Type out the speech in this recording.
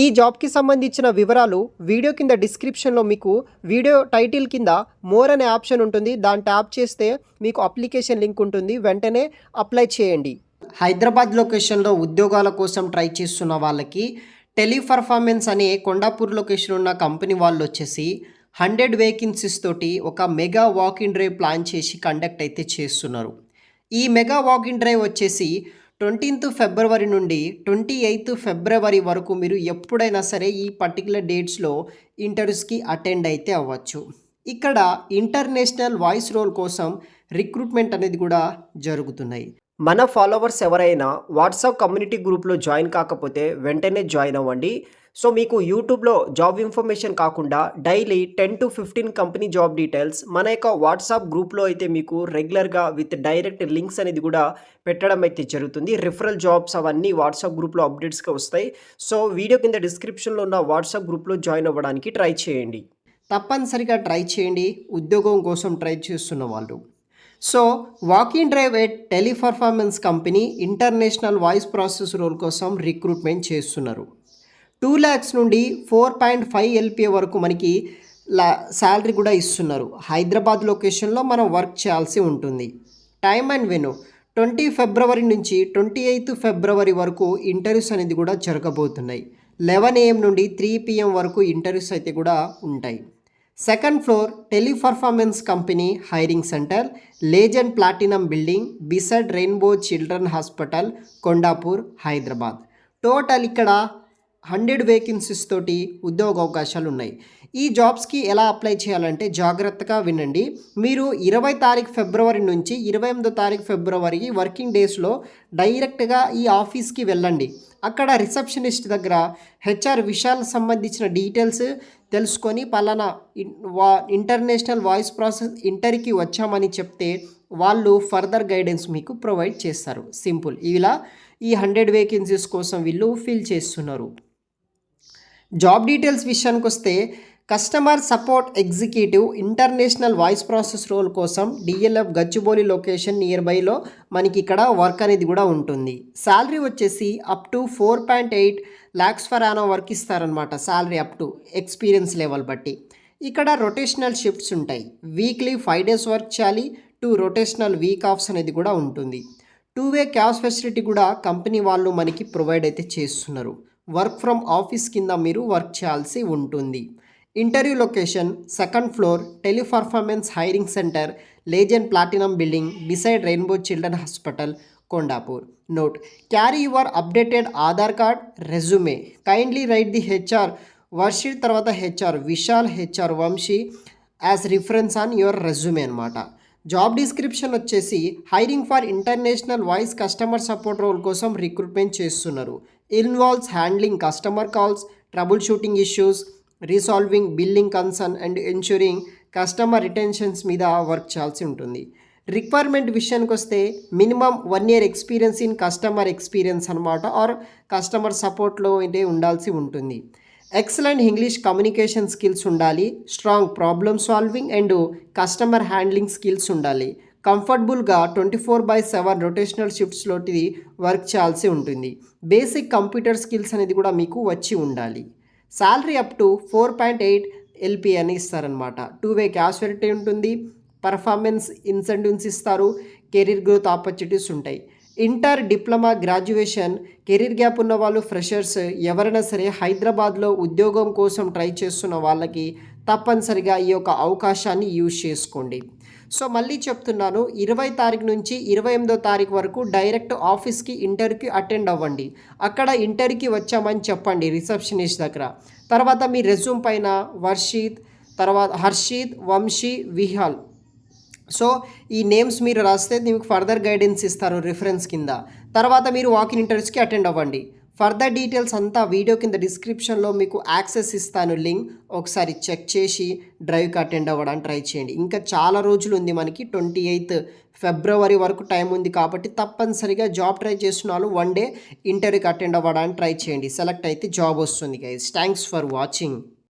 ఈ జాబ్కి సంబంధించిన వివరాలు వీడియో కింద డిస్క్రిప్షన్లో మీకు వీడియో టైటిల్ కింద మోర్ అనే ఆప్షన్ ఉంటుంది. దాన్ని ట్యాప్ చేస్తే మీకు అప్లికేషన్ లింక్ ఉంటుంది. వెంటనే అప్లై చేయండి. హైదరాబాద్ లొకేషన్లో ఉద్యోగాల కోసం ట్రై చేస్తున్న వాళ్ళకి టెలిపర్ఫార్మెన్స్ అనే కొండాపూర్ లొకేషన్ ఉన్న కంపెనీ వాళ్ళు వచ్చేసి హండ్రెడ్ వేకెన్సీస్ తోటి ఒక mega walk in drive plan చేసి కండక్ట్ అయితే చేస్తున్నారు. ఈ మెగా వాక్ ఇన్ డ్రైవ్ వచ్చేసి ట్వంటీన్త్ ఫిబ్రవరి నుండి ట్వంటీ ఎయిత్ ఫిబ్రవరి వరకు మీరు ఎప్పుడైనా సరే ఈ పర్టికులర్ డేట్స్లో ఇంటర్వ్యూస్కి అటెండ్ అయితే అవ్వచ్చు. ఇక్కడ ఇంటర్నేషనల్ వాయిస్ రోల్ కోసం రిక్రూట్మెంట్ అనేది కూడా జరుగుతున్నాయి. మన ఫాలోవర్స్ ఎవరైనా వాట్సాప్ కమ్యూనిటీ గ్రూప్లో జాయిన్ కాకపోతే వెంటనే జాయిన్ అవ్వండి. సో మీకు యూట్యూబ్లో జాబ్ ఇన్ఫర్మేషన్ కాకుండా daily ten to fifteen company job details మన యొక్క వాట్సాప్ గ్రూప్లో అయితే మీకు రెగ్యులర్గా విత్ డైరెక్ట్ లింక్స్ అనేది కూడా పెట్టడం అయితే జరుగుతుంది. రిఫరల్ జాబ్స్ అవన్నీ వాట్సాప్ గ్రూప్లో అప్డేట్స్గా వస్తాయి. సో వీడియో కింద డిస్క్రిప్షన్లో ఉన్న వాట్సాప్ గ్రూప్లో జాయిన్ అవ్వడానికి ట్రై చేయండి. తప్పనిసరిగా ట్రై చేయండి. ఉద్యోగం కోసం ట్రై చేస్తున్న వాళ్ళు. So walking drive at Teleperformance company international voice process role కోసం రిక్రూట్మెంట్ చేస్తున్నారు టూ ల్యాక్స్ నుండి ఫోర్ పాయింట్ ఫైవ్ ఎల్పిఏ వరకు మనకి లా శాలరీ కూడా ఇస్తున్నారు హైదరాబాద్ లొకేషన్లో మనం వర్క్ చేయాల్సి ఉంటుంది time and venue twenty February నుంచి ట్వంటీ ఎయిత్ ఫిబ్రవరి వరకు ఇంటర్వ్యూస్ అనేది కూడా జరగబోతున్నాయి లెవెన్ ఏఎం నుండి త్రీ పిఎం వరకు ఇంటర్వ్యూస్ అయితే కూడా ఉంటాయి second floor Teleperformance company hiring centre legend platinum building beside rainbow children hospital Kondapur Hyderabad. Total ఇక్కడ హండ్రెడ్ వేకెన్సీస్ తోటి ఉద్యోగ అవకాశాలు ఉన్నాయి ఈ జాబ్స్కి ఎలా అప్లై చేయాలంటే జాగ్రత్తగా వినండి. మీరు ఇరవై తారీఖు ఫిబ్రవరి నుంచి ఇరవై ఎనిమిదో తారీఖు ఫిబ్రవరికి వర్కింగ్ డేస్లో డైరెక్ట్గా ఈ ఆఫీస్కి వెళ్ళండి. అక్కడ రిసెప్షనిస్ట్ దగ్గర హెచ్ఆర్ విషయాలకు సంబంధించిన డీటెయిల్స్ తెలుసుకొని పలానా వా ఇంటర్నేషనల్ వాయిస్ ప్రాసెస్ ఇంటర్కి వచ్చామని చెప్తే వాళ్ళు ఫర్దర్ గైడెన్స్ మీకు ప్రొవైడ్ చేస్తారు. సింపుల్. ఇలా ఈ హండ్రెడ్ వేకెన్సీస్ కోసం వీళ్ళు ఫిల్ చేస్తున్నారు. జాబ్ డీటెయిల్స్ విషయానికి వస్తే customer support executive international voice process role కోసం డిఎల్ఎఫ్ గచ్చిబౌలి లొకేషన్ నియర్ బైలో మనకి ఇక్కడ వర్క్ అనేది కూడా ఉంటుంది. శాలరీ వచ్చేసి up to four point eight lakhs for annum work ఇస్తారనమాట salary up to experience level బట్టి. ఇక్కడ రొటేషనల్ షిఫ్ట్స్ ఉంటాయి. వీక్లీ ఫైవ్ డేస్ వర్క్ చేయాలి టూ రొటేషనల్ వీక్ ఆఫ్స్ అనేది కూడా ఉంటుంది. టూ వే క్యాష్ ఫెసిలిటీ కూడా కంపెనీ వాళ్ళు మనకి ప్రొవైడ్ అయితే చేస్తున్నారు. వర్క్ ఫ్రమ్ ఆఫీస్ కింద మీరు వర్క్ చేయాల్సి ఉంటుంది. Interview location second floor Teleperformance hiring center legend platinum building beside rainbow children hospital Kondapur. Note. Carry your updated Aadhaar card resume. Kindly write the HR Varshith తర్వాత HR Vishal HR Vamshi as reference on your resume అనమాట job description వచ్చేసి hiring for international voice customer support role కోసం recruitment చేస్తున్నారు. Involves handling customer calls troubleshooting issues resolving billing concern and ensuring customer retentions మీద work చేయాల్సి ఉంటుంది. Requirement విషయానికి వస్తే minimum one year experience in customer experience అనమాట or customer సపోర్ట్లో అయితే ఉండాల్సి ఉంటుంది. ఎక్సలెంట్ ఇంగ్లీష్ కమ్యూనికేషన్ స్కిల్స్ ఉండాలి strong problem solving and customer handling skills ఉండాలి. కంఫర్టబుల్గా twenty four by seven rotational షిఫ్ట్స్లోటి work చేయాల్సి ఉంటుంది. బేసిక్ కంప్యూటర్ స్కిల్స్ అనేది కూడా మీకు వచ్చి ఉండాలి. Salary up to four point eight LP అని ఇస్తారనమాట టూ వే క్యాషువలిటీ ఉంటుంది పర్ఫార్మెన్స్ ఇన్సెంటివ్స్ ఇస్తారు కెరీర్ గ్రోత్ ఆపర్చునిటీస్ ఉంటాయి. Inter diploma graduation career gap ఉన్న వాళ్ళు ఫ్రెషర్స్ ఎవరైనా సరే హైదరాబాద్లో ఉద్యోగం కోసం ట్రై చేస్తున్న వాళ్ళకి తప్పనిసరిగా ఈ యొక్క అవకాశాన్ని యూజ్ చేసుకోండి. సో మళ్ళీ చెప్తున్నాను ఇరవై తారీఖు నుంచి ఇరవై ఎనిమిదో తారీఖు వరకు డైరెక్ట్ ఆఫీస్కి ఇంటర్వ్యూకి అటెండ్ అవ్వండి. అక్కడ ఇంటర్వ్యూకి వచ్చామని చెప్పండి రిసెప్షనిస్ట్ దగ్గర. తర్వాత మీ రెజ్యూమ్ పైన వర్షిత్ తర్వాత హర్షిత్ వంశీ విహాల్. సో ఈ నేమ్స్ మీరు రాస్తే మీకు ఫర్దర్ గైడెన్స్ ఇస్తారు రిఫరెన్స్ కింద. తర్వాత మీరు వాకిన్ ఇంటర్వ్యూస్కి అటెండ్ అవ్వండి. ఫర్దర్ డీటెయిల్స్ అంతా వీడియో కింద డిస్క్రిప్షన్లో మీకు యాక్సెస్ ఇస్తాను లింక్ ఒకసారి చెక్ చేసి డ్రైవ్కి అటెండ్ అవ్వడానికి ట్రై చేయండి. ఇంకా చాలా రోజులు ఉంది మనకి. ట్వంటీ ఎయిత్ ఫిబ్రవరి వరకు టైం ఉంది కాబట్టి తప్పనిసరిగా జాబ్ ట్రై చేస్తున్న వాళ్ళు వన్ డే ఇంటర్వ్యూకి అటెండ్ అవ్వడానికి ట్రై చేయండి. సెలెక్ట్ అయితే జాబ్ వస్తుంది గైస్ థ్యాంక్స్ ఫర్ వాచింగ్